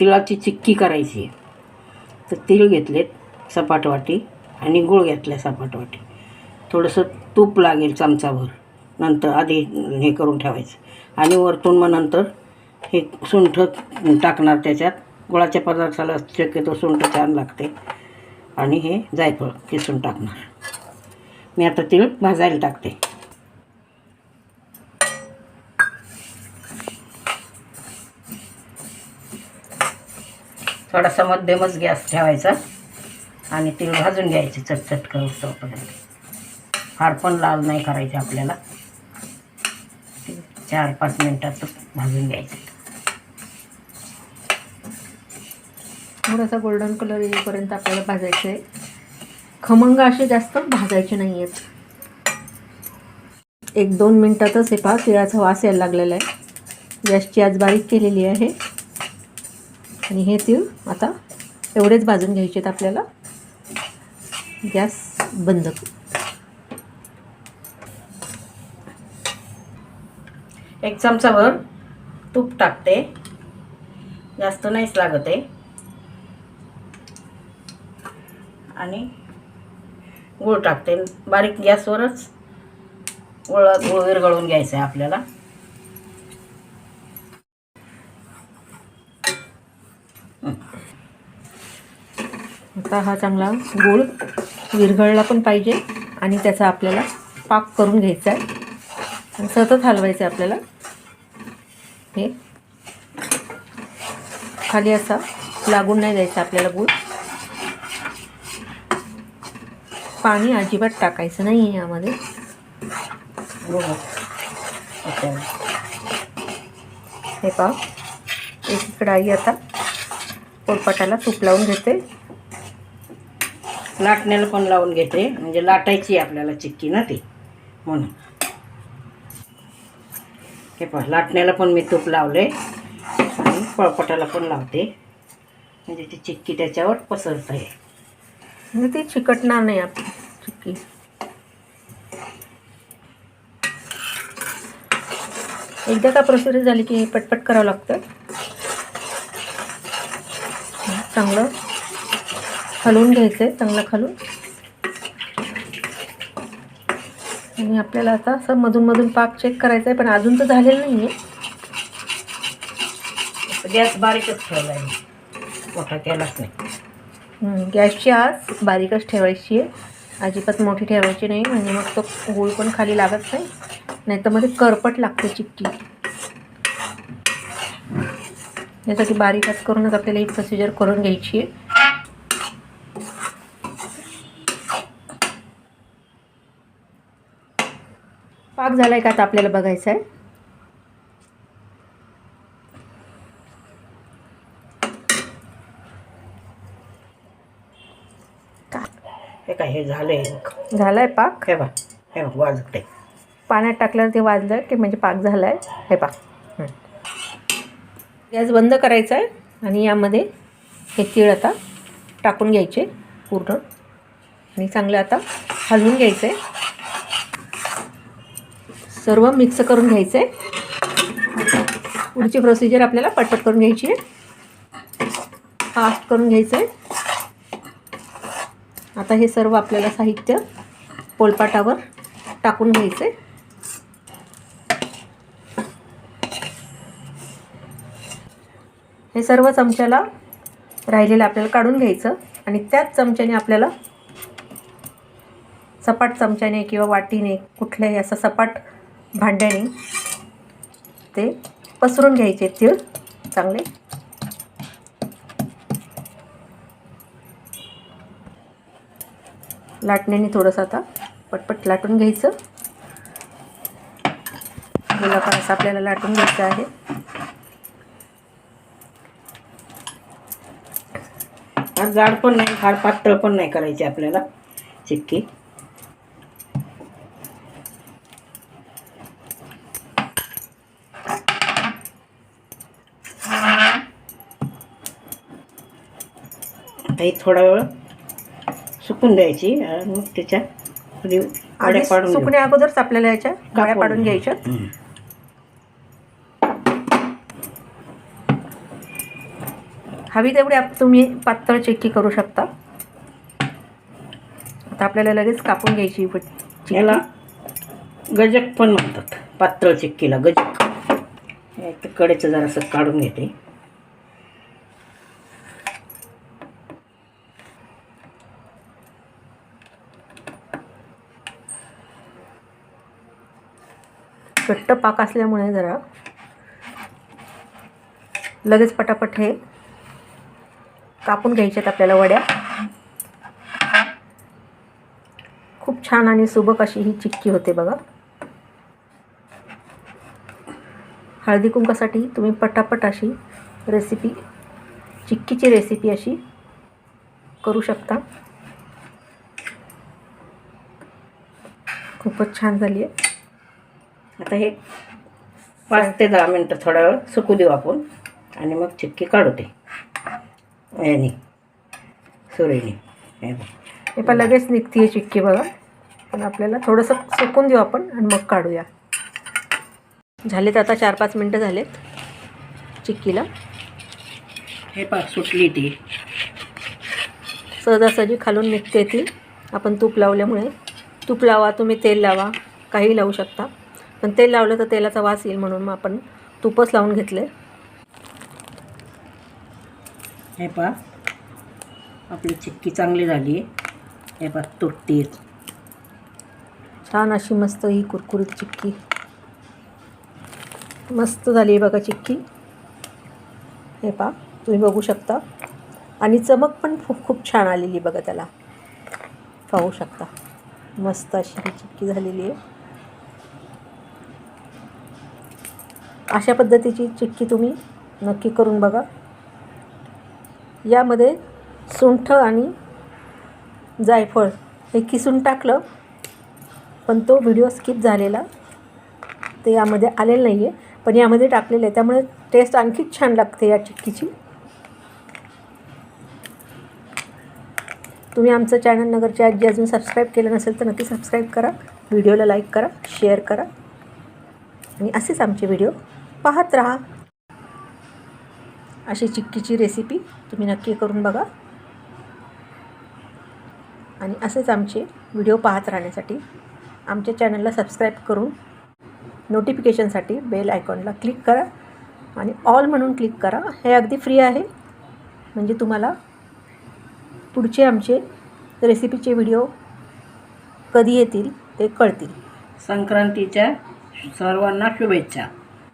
तिळाची चिक्की करायची आहे. तर तिळ घेतलेत सपाट वाटी आणि गुळ घेतला सपाट वाटी थोडंसं तूप लागेल चमचाभर. नंतर आधी हे करून ठेवायचं. आणि वरतून मग नंतर हे सुंठ टाकणार त्याच्यात. गुळाच्या पदार्थाला शक्यतो सुंठ छान लागते. आणि हे जायफळ किसून टाकणार. मी आता तिळ भाजायला टाकते. थोडासा मध्यमच गॅस ठेवायचा आणि तीळ भाजून घ्यायचे चटचट करून तोपर्यंत. फार पण लाल नाही करायचे आपल्याला. चार पाच मिनटात भाजून घ्यायचे. थोडासा गोल्डन कलर येईपर्यंत आपल्याला भाजायचं. आहे खमंग असे जास्त भाजायचे नाही आहेत एक दोन मिनटातच हे पहा तिळाचा वास यायला लागलेला आहे. गॅसची आज बारीक केलेली आहे. आणि हे तीळ आता एवढेच भाजून घ्यायचे आहेत आपल्याला. गॅस बंद करू. एक चमचाभर तूप टाकते. जास्त नाहीच लागत आहे. आणि गूळ टाकते. बारीक गॅसवरच गुळ गुळ विरगळून घ्यायचं आहे आपल्याला. आता हा चांगला गूळ विरघळला पण पाहिजे आणि त्याचा आपल्याला पाक करून घ्यायचा आहे. आणि सतत हलवायचं आहे आपल्याला. हे. खाली असा लागून नाही द्यायचा आपल्याला गूळ. पाणी अजिबात टाकायचं नाही आहे यामध्ये. हे पहा. एकीकडे आई आता पोटपाटाला तूप लावून घेते. लाटण्याला पण लावून घेते? म्हणजे लाटायची आहे आपल्याला चिक्की ना ती. म्हणून. हे पहा लाटण्याला पण मी तूप लावले. आणि पळपटाला पण लावते. म्हणजे ती चिक्की त्याच्यावर पसरत आहे. म्हणजे ती चिकटणार नाही आपली चिक्की. एकदा का प्रोसेस झाली की पटपट करावं लागतं? चांगलं. हलवून घ्यायचं आहे चांगलं खालून. आणि आपल्याला आता असं मधून मधून पाक चेक करायचा आहे पण अजून तर झालेलं नाही आहे गॅस बारीकच ठेवला आहे मोठा केलाच नाही. गॅसची आज बारीकच ठेवायची आहे अजिबात मोठी ठेवायची नाही म्हणजे मग तो गूळ पण खाली लागत नाही. नाही तर मध्ये करपट लागते चिक्की यासाठी बारीकच करूनच आपल्याला ही प्रोसिजर करून घ्यायची आहे पाक झालाय का आता आपल्याला बघायचं आहे? हे काय हे झालंय झालाय पाक? हे बा हे बघ वाजते पाण्यात टाकल्यावर ते वाजलं की म्हणजे पाक झाला आहे हे पाक. गॅस बंद करायचा आहे आणि यामध्ये हे तीळ आता टाकून घ्यायचे पूर्ण. आणि चांगलं आता हलवून घ्यायचं आहे सर्व मिक्स करून घ्यायचं. आहे पुढची प्रोसिजर आपल्याला पटपट करून घ्यायची आहे. फास्ट करून घ्यायचं आहे. आता हे सर्व आपल्याला साहित्य पोलपाटावर टाकून घ्यायचं आहे हे सर्व चमच्याला राहिलेलं आपल्याला काढून घ्यायचं आणि त्याच चमच्याने आपल्याला सपाट चमच्याने किंवा वाटीने कुठल्याही असं सपाट भांड्याने ते पसरून घ्यायचे तीळ चांगले. लाटण्याने थोडंसं आता पटपट लाटून घ्यायचं. गोलाकार असं आपल्याला लाटून घ्यायचं आहे. जाड पण नाही फार पातळ पण नाही करायची आपल्याला. चिक्की. आता ही थोडा वेळ सुकून द्यायची आणि मग त्याच्या पाडून. सुकण्या अगोदरच आपल्याला याच्या गाड्या. पाडून घ्यायच्या. हवी तेवढी आप तुम्ही पातळ चिक्की करू शकता आता आपल्याला लगेच कापून घ्यायची ही. याला गजक पण म्हणतात पातळ चिक्कीला गजक हे कडेचं जरासं काढून घेते घट्ट पाक असल्यामुळे जरा लगेच पटापट हे कापून घ्यायच्यात आपल्याला वड्या. खूप छान आणि सुबक अशी ही चिक्की होते बघा. हळदी कुंकासाठी तुम्ही पटापट अशी रेसिपी चिक्कीची रेसिपी अशी करू शकता. खूपच छान झाली आहे. आता हे पाच ते दहा मिनटं थोडा वेळ सुकू देऊ आपण. आणि मग चिक्की काढू ते. याने सुरीने. हे. हे पण लगेच निघते आहे चिक्की बघा. पण आपल्याला थोडंसं सुकून देऊ आपण आणि मग काढूया. झालेत आता चार पाच मिनटं झालेत चिक्कीला हे पा सुटली ती. सहजासहजी खालून निघते ती. आपण तूप लावल्यामुळे. तूप लावा तुम्ही तेल लावा. काही लावू शकता. पण तेल लावलं तर तेलाचा वास येईल म्हणून मग आपण तूपच लावून घेतले. हे पा आपली चिक्की चांगली झाली आहे. हे पा तुटती छान अशी मस्त ही कुरकुरीत चिक्की. मस्त झाली आहे बघा चिक्की. हे पा तुम्ही बघू शकता. आणि चमक पण खूप खूप छान आलेली आहे बघा त्याला. पाहू शकता. मस्त अशी ही चिक्की झालेली आहे. अशा पद्धतीची चिक्की तुम्ही नक्की करून बघा. यामध्ये सुंठ आणि जायफळ हे किसून टाकलं पण तो व्हिडिओ स्किप झालेला. ते यामध्ये आलेलं नाही आहे पण यामध्ये टाकलेलं आहे. त्यामुळे टेस्ट आणखीच छान लागते या चिक्कीची तुम्ही आमचं चॅनल नगरच्या आजी अजून सबस्क्राईब केलं नसेल तर नक्की सबस्क्राईब करा. व्हिडिओला लाईक करा शेअर करा. आणि असेच आमचे व्हिडिओ पाहत राहा. अशी चिक्कीची रेसिपी तुम्ही नक्की करून बघा. आणि असेच आमचे व्हिडिओ पाहत राहण्यासाठी आमच्या चॅनलला सबस्क्राईब करून नोटिफिकेशनसाठी बेल आयकॉनला क्लिक करा. आणि ऑल म्हणून क्लिक करा. हे अगदी फ्री आहे. म्हणजे तुम्हाला पुढचे आमचे रेसिपीचे व्हिडिओ कधी येतील ते कळतील. संक्रांतीच्या सर्वांना शुभेच्छा.